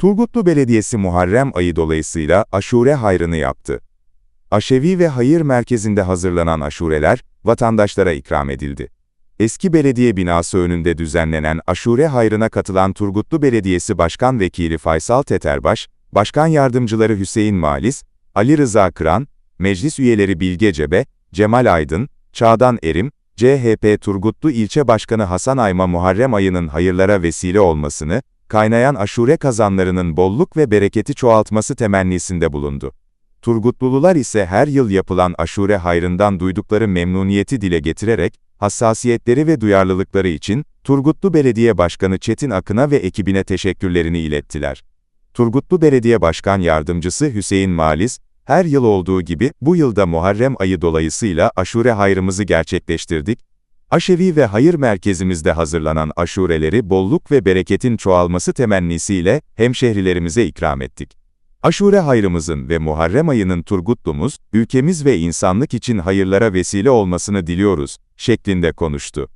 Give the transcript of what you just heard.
Turgutlu Belediyesi Muharrem ayı dolayısıyla aşure hayrını yaptı. Aşevi ve Hayır Merkezi'nde hazırlanan aşureler, vatandaşlara ikram edildi. Eski belediye binası önünde düzenlenen aşure hayrına katılan Turgutlu Belediyesi Başkan Vekili Faysal Teterbaş, Başkan Yardımcıları Hüseyin Malis, Ali Rıza Kıran, Meclis üyeleri Bilge Cebe, Cemal Aydın, Çağdan Erim, CHP Turgutlu İlçe Başkanı Hasan Ayma Muharrem ayının hayırlara vesile olmasını, kaynayan aşure kazanlarının bolluk ve bereketi çoğaltması temennisinde bulundu. Turgutlulular ise her yıl yapılan aşure hayrından duydukları memnuniyeti dile getirerek, hassasiyetleri ve duyarlılıkları için, Turgutlu Belediye Başkanı Çetin Akın'a ve ekibine teşekkürlerini ilettiler. Turgutlu Belediye Başkan Yardımcısı Hüseyin Maliz, her yıl olduğu gibi bu yılda Muharrem ayı dolayısıyla aşure hayrımızı gerçekleştirdik. Aşevi ve Hayır Merkezimizde hazırlanan aşureleri bolluk ve bereketin çoğalması temennisiyle hemşehrilerimize ikram ettik. Aşure hayrımızın ve Muharrem ayının Turgutlumuz, ülkemiz ve insanlık için hayırlara vesile olmasını diliyoruz, şeklinde konuştu.